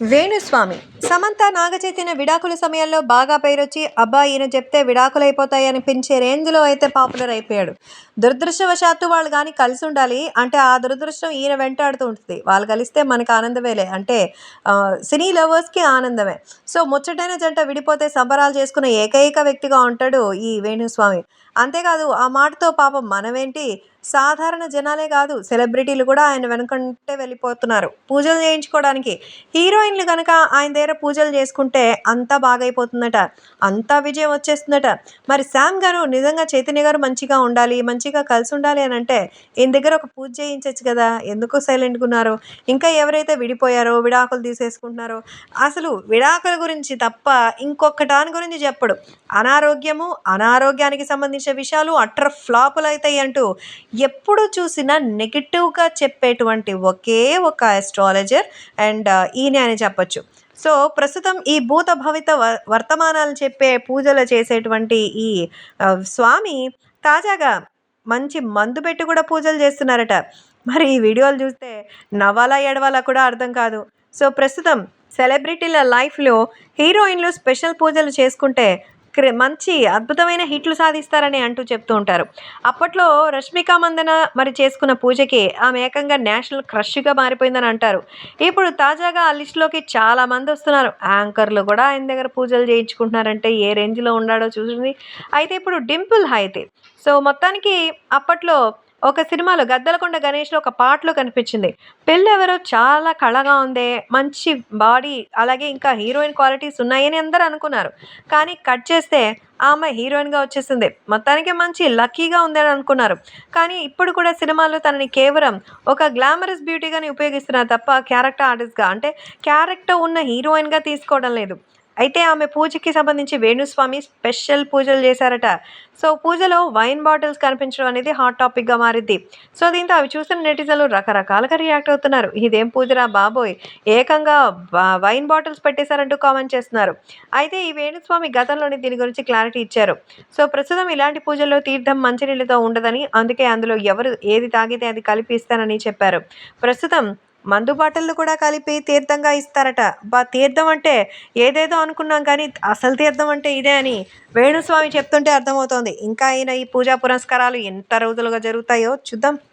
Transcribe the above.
వేణుస్వామి సమంత నాగచైతన్య విడాకుల సమయంలో బాగా పేరొచ్చి అబ్బా ఈయన చెప్తే విడాకులు అయిపోతాయి అనిపించే రేంజ్లో అయితే పాపులర్ అయిపోయాడు. దురదృష్టవశాత్తు వాళ్ళు కానీ కలిసి ఉండాలి. అంటే ఆ దురదృష్టం ఈయన వెంటాడుతూ ఉంటుంది. వాళ్ళు కలిస్తే మనకు ఆనందమేలే. అంటే సినీ లవర్స్కి ఆనందమే. సో ముచ్చటైన జంట విడిపోతే సంబరాలు చేసుకునే ఏకైక వ్యక్తిగా ఉంటాడు ఈ వేణుస్వామి. అంతేకాదు ఆ మాటతో పాపం మనమేంటి? సాధారణ జనాలే కాదు సెలబ్రిటీలు కూడా ఆయన వెనుకంటే వెళ్ళిపోతున్నారు. పూజలు చేయించుకోవడానికి. హీరోయిన్లు కనుక ఆయన దగ్గర దగ్గర పూజలు చేసుకుంటే అంతా బాగైపోతుందట. అంతా విజయం వచ్చేస్తుందట. మరి శామ్ గారు నిజంగా చైతన్య గారు మంచిగా ఉండాలి మంచిగా కలిసి ఉండాలి అని అంటే ఈయన దగ్గర ఒక పూజ చేయించవచ్చు కదా. ఎందుకు సైలెంట్గా ఉన్నారు? ఇంకా ఎవరైతే విడిపోయారో విడాకులు తీసేసుకుంటున్నారో అసలు విడాకుల గురించి తప్ప ఇంకొక దాని గురించి చెప్పడు. అనారోగ్యము అనారోగ్యానికి సంబంధించిన విషయాలు అట్ర ఫ్లాపులు అవుతాయి అంటూ ఎప్పుడు చూసినా నెగిటివ్గా చెప్పేటువంటి ఒకే ఒక ఆస్ట్రాలజర్ అండ్ ఈయన అని చెప్పచ్చు. సో ప్రస్తుతం ఈ భూత భవిత వ- వర్తమానాలు చెప్పే పూజలు చేసేటువంటి ఈ స్వామి తాజాగా మంచి మందు పెట్టి కూడా పూజలు చేస్తున్నారట. మరి ఈ వీడియోలు చూస్తే నవ్వాలా ఎడవాలా కూడా అర్థం కాదు. సో ప్రస్తుతం సెలబ్రిటీల లైఫ్లో హీరోయిన్లు స్పెషల్ పూజలు చేసుకుంటే మంచి అద్భుతమైన హిట్లు సాధిస్తారని అంటూ చెప్తూ ఉంటారు. అప్పట్లో రష్మిక మందన మరి చేసుకున్న పూజకి ఆమె ఏకంగా నేషనల్ క్రష్గా మారిపోయిందని అంటారు. ఇప్పుడు తాజాగా ఆ లిస్టులోకి చాలా మంది వస్తున్నారు. యాంకర్లు కూడా ఆయన దగ్గర పూజలు చేయించుకుంటున్నారంటే ఏ రేంజ్లో ఉన్నాడో చూసింది అయితే ఇప్పుడు డింపుల్ హైతే సో మొత్తానికి అప్పట్లో ఒక సినిమాలో గద్దలకొండ గణేష్లో ఒక పాటలో కనిపించింది. పెళ్ళి ఎవరో చాలా కళగా ఉంది మంచి బాడీ అలాగే ఇంకా హీరోయిన్ క్వాలిటీస్ ఉన్నాయని అందరూ అనుకున్నారు. కానీ కట్ చేస్తే ఆమె హీరోయిన్గా వచ్చేసింది. మొత్తానికి మంచి లక్కీగా ఉందని అనుకున్నారు. కానీ ఇప్పుడు కూడా సినిమాల్లో తనని కేవలం ఒక గ్లామరస్ బ్యూటీగానే ఉపయోగిస్తున్నారు తప్ప క్యారెక్టర్ ఆర్టిస్ట్గా అంటే క్యారెక్టర్ ఉన్న హీరోయిన్గా తీసుకోవడం లేదు. అయితే ఆమె పూజకి సంబంధించి వేణుస్వామి స్పెషల్ పూజలు చేశారట. సో పూజలో వైన్ బాటిల్స్ కనిపించడం అనేది హాట్ టాపిక్గా మారింది. సో దీంతో అవి చూసిన నెటిజన్లు రకరకాలుగా రియాక్ట్ అవుతున్నారు. ఇదేం పూజరా బాబోయ్? ఏకంగా వైన్ బాటిల్స్ పెట్టేశారంటూ కామెంట్ చేస్తున్నారు. అయితే ఈ వేణుస్వామి గతంలోనే దీని గురించి క్లారిటీ ఇచ్చారు. సో ప్రస్తుతం ఇలాంటి పూజల్లో తీర్థం మంచినీళ్ళతో ఉండదని అందుకే అందులో ఎవరు ఏది తాగితే అది కలిపి ఇస్తానని చెప్పారు. ప్రస్తుతం మందు బాటిల్ని కూడా కలిపి తీర్థంగా ఇస్తారట. బా తీర్థం అంటే ఏదేదో అనుకున్నాం కానీ అసలు తీర్థం అంటే ఇదే అని వేణుస్వామి చెప్తుంటే అర్థమవుతోంది. ఇంకా అయినా ఈ పూజా పురస్కారాలు ఎంత రోజులుగా జరుగుతాయో చూద్దాం.